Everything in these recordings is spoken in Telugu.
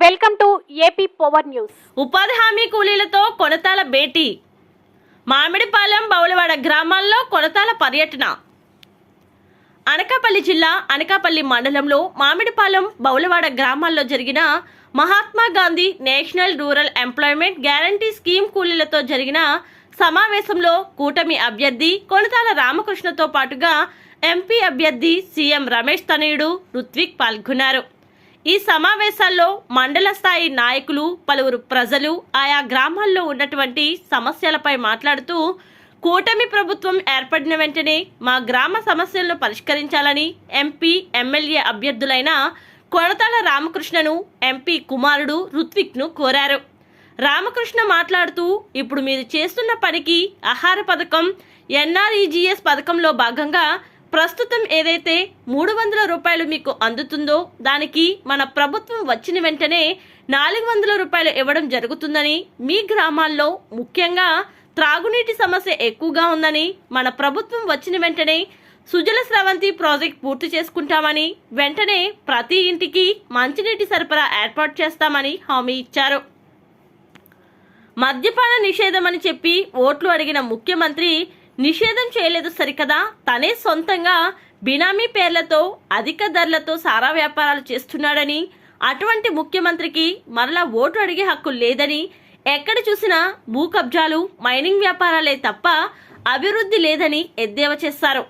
Welcome to AP power news. ఉపాధి హామీ కూలీలతో కొనతాల భేటీ. మామిడిపాలెం బౌలవాడ గ్రామాల్లో కొనతాల పర్యటన. అనకాపల్లి జిల్లా అనకాపల్లి మండలంలో మామిడిపాలెం బౌలవాడ గ్రామాల్లో జరిగిన Mahatma Gandhi national rural employment guarantee scheme కూలీలతో జరిగిన సమావేశంలో కూటమి అభ్యర్థి కొనతాల రామకృష్ణతో పాటుగా ఎంపీ అభ్యర్థి సీఎం రమేష్ తనయుడు రుత్విక్ పాల్గొన్నారు. ఈ సమావేశాల్లో మండల స్థాయి నాయకులు పలువురు ప్రజలు ఆయా గ్రామాల్లో ఉన్నటువంటి సమస్యలపై మాట్లాడుతూ కూటమి ప్రభుత్వం ఏర్పడిన వెంటనే మా గ్రామ సమస్యలను పరిష్కరించాలని ఎంపీ ఎమ్మెల్యే అభ్యర్థులైన కొరతాల రామకృష్ణను ఎంపీ కుమారుడు రుత్విక్ను కోరారు. రామకృష్ణ మాట్లాడుతూ ఇప్పుడు మీరు చేస్తున్న పనికి ఆహార పథకం ఎన్ఆర్ఈజీఎస్ పథకంలో భాగంగా ప్రస్తుతం ఏదైతే మూడు వందల రూపాయలు మీకు అందుతుందో దానికి మన ప్రభుత్వం వచ్చిన వెంటనే నాలుగు వందల రూపాయలు ఇవ్వడం జరుగుతుందని మీ గ్రామాల్లో ముఖ్యంగా త్రాగునీటి సమస్య ఎక్కువగా ఉందని మన ప్రభుత్వం వచ్చిన వెంటనే సుజల స్రవంతి ప్రాజెక్ట్ పూర్తి చేసుకుంటామని వెంటనే ప్రతి ఇంటికి మంచినీటి సరఫరా ఏర్పాటు చేస్తామని హామీ ఇచ్చారు. మద్యపాన నిషేధం అని చెప్పి ఓట్లు అడిగిన ముఖ్యమంత్రి నిషేధం చేయలేదు సరికదా. తనే సొంతంగా బినామీ పేర్లతో అధిక ధరలతో సారా వ్యాపారాలు చేస్తున్నాడని అటువంటి ముఖ్యమంత్రికి మరలా ఓటు అడిగే హక్కు లేదని ఎక్కడ చూసినా భూ కబ్జాలు మైనింగ్ వ్యాపారాలే తప్ప అభివృద్ధి లేదని ఎద్దేవా చేశారు.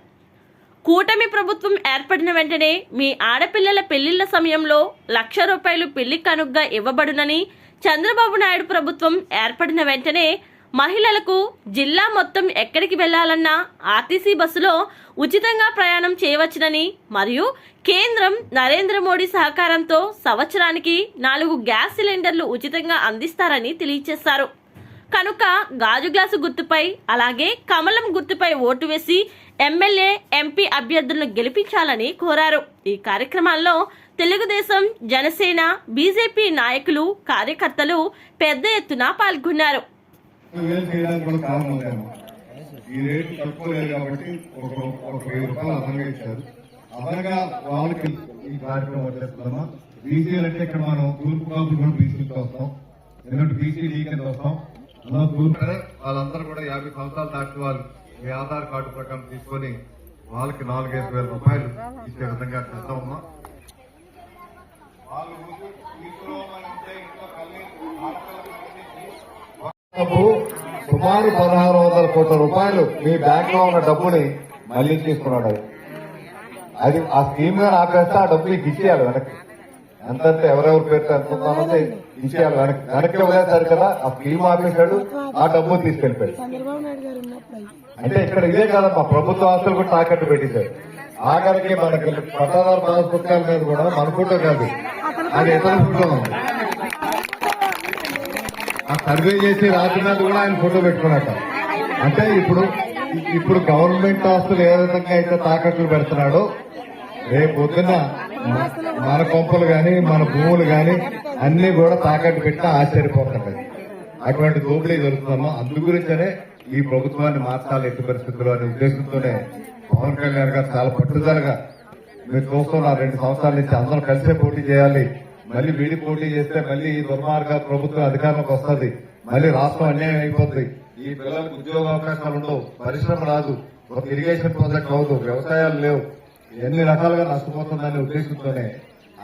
కూటమి ప్రభుత్వం ఏర్పడిన వెంటనే మీ ఆడపిల్లల పెళ్ళిళ్ళ సమయంలో లక్ష రూపాయలు పెళ్ళి కనుగ్గా ఇవ్వబడునని చంద్రబాబు నాయుడు ప్రభుత్వం ఏర్పడిన వెంటనే మహిళలకు జిల్లా మొత్తం ఎక్కడికి వెళ్ళాలన్నా ఆర్టీసీ బస్సులో ఉచితంగా ప్రయాణం చేయవచ్చునని మరియు కేంద్రం నరేంద్ర మోడీ సహకారంతో సంవత్సరానికి నాలుగు గ్యాస్ సిలిండర్లు ఉచితంగా అందిస్తారని తెలియజేశారు కనుక గాజు గ్లాసు గుర్తుపై అలాగే కమలం గుర్తుపై ఓటు వేసి ఎమ్మెల్యే ఎంపీ అభ్యర్థులను గెలిపించాలని కోరారు. ఈ కార్యక్రమాల్లో తెలుగుదేశం జనసేన బీజేపీ నాయకులు కార్యకర్తలు పెద్ద ఎత్తున పాల్గొన్నారు. వేలు చేయడానికి కూడా కారణం ఉందేమో ఈ రేటు తక్కువ లేదు కాబట్టి ఒక ఒక వెయ్యి రూపాయలు అదనంగా ఇచ్చారు. అదనంగా వాళ్ళకి ఈ కార్యక్రమం వచ్చేస్తుందమ్మా. బీసీలు అంటే ఇక్కడ మనం తూర్పు కాపులు కూడా బీసీలతో వస్తాం. ఎందుకంటే బీసీ డీ కింద వస్తాం. తూర్పు వాళ్ళందరూ కూడా యాభై సంవత్సరాలు దాటిన వాళ్ళు మీ ఆధార్ కార్డు ప్రకారం తీసుకొని వాళ్ళకి నాలుగైదు వేల రూపాయలు ఇచ్చే విధంగా చేస్తామమ్మా వాళ్ళు సుమారు పదహారు వందల కోట్ల రూపాయలు మీ బ్యాంక్లో ఉన్న డబ్బుని మళ్ళీ తీసుకున్నాడు అది ఆ స్కీమ్గా ఆపేస్తే ఆ డబ్బు నీకు ఇచ్చేయాలి వెనక్కి. ఎంతంటే ఎవరెవరి పేరుతో ఎంత ఉందన్నది ఇచ్చేయాలి వెనక్కి. వెనక్కి ఇవ్వలేసారు కదా ఆ స్కీమ్ ఆపేశాడు ఆ డబ్బు అయ్యి. అంటే ఇక్కడ ఇదే కాదమ్మా ప్రభుత్వ ఆస్తులు కూడా తాకట్టు పెట్టేశారు. ఆఖరికి మనకి పట్టాదారు పాస్ పుస్తకాల మీద కూడా మన ఫోటో కాదు అది ఇతర ఉంది. ఆ సర్వే చేసి రాత్రి కూడా ఆయన ఫోటో పెట్టుకున్నట్ట అంటే ఇప్పుడు ఇప్పుడు గవర్నమెంట్ ఆస్తులు ఏ విధంగా అయితే తాకట్లు పెడుతున్నాడో రేపు పొద్దున్న మన కొంపలు గాని మన భూములు గాని అన్ని కూడా తాకట్టు పెట్టినా ఆశ్చర్యపోతున్నాయి అటువంటి దోపిడీ జరుగుతుందమ్మా. అందు గురించనే ఈ ప్రభుత్వాన్ని మార్చాలి ఎట్టి పరిస్థితుల్లో అనే ఉద్దేశంతోనే పవన్ కళ్యాణ్ గారు చాలా పట్టుదలగా మీరు చూస్తున్నారు రెండు సంవత్సరాల నుంచి అందరం కలిసే పోటీ చేయాలి. మళ్ళీ వీడి పోటీ చేస్తే మళ్ళీ ఈ దుర్మార్గ ప్రభుత్వం అధికారంలోకి వస్తుంది. మళ్ళీ రాష్ట్రం అన్యాయం అయిపోతుంది ఈ పిల్లలకు ఉద్యోగ అవకాశాలు ఉండవు. పరిశ్రమ రాదు. ఒక ఇరిగేషన్ ప్రాజెక్ట్ అవ్వదు. వ్యవసాయాలు లేవు. ఎన్ని రకాలుగా నష్టపోతుందనే ఉద్దేశంతోనే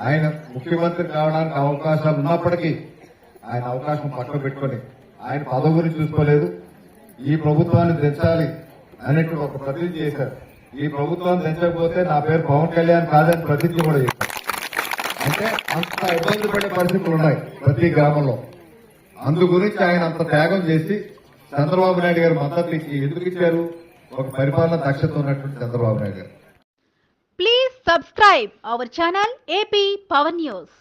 ఆయన ముఖ్యమంత్రి కావడానికి అవకాశాలు ఉన్నప్పటికీ ఆయన అవకాశం పక్కన పెట్టుకొని ఆయన పదవి గురించి చూసుకోలేదు. ఈ ప్రభుత్వాన్ని దించాలి అనేటువంటి ఒక ప్రతిజ్ఞ చేశారు. ఈ ప్రభుత్వాన్ని తెచ్చకపోతే నా పేరు పవన్ కళ్యాణ్ కాదని ప్రతిజ్ఞ కూడా చేశారు. అంటే అంత ఇబ్బంది పడే పరిస్థితులు ఉన్నాయి ప్రతి గ్రామంలో. అందు గురించి ఆయన అంత త్యాగం చేసి చంద్రబాబు నాయుడు గారు మద్దతు ఇచ్చి ఎందుకు ఇచ్చారు? ఒక పరిపాలన దక్షత ఉన్నటువంటి Chandrababu Naidu garu. Please subscribe our channel AP power news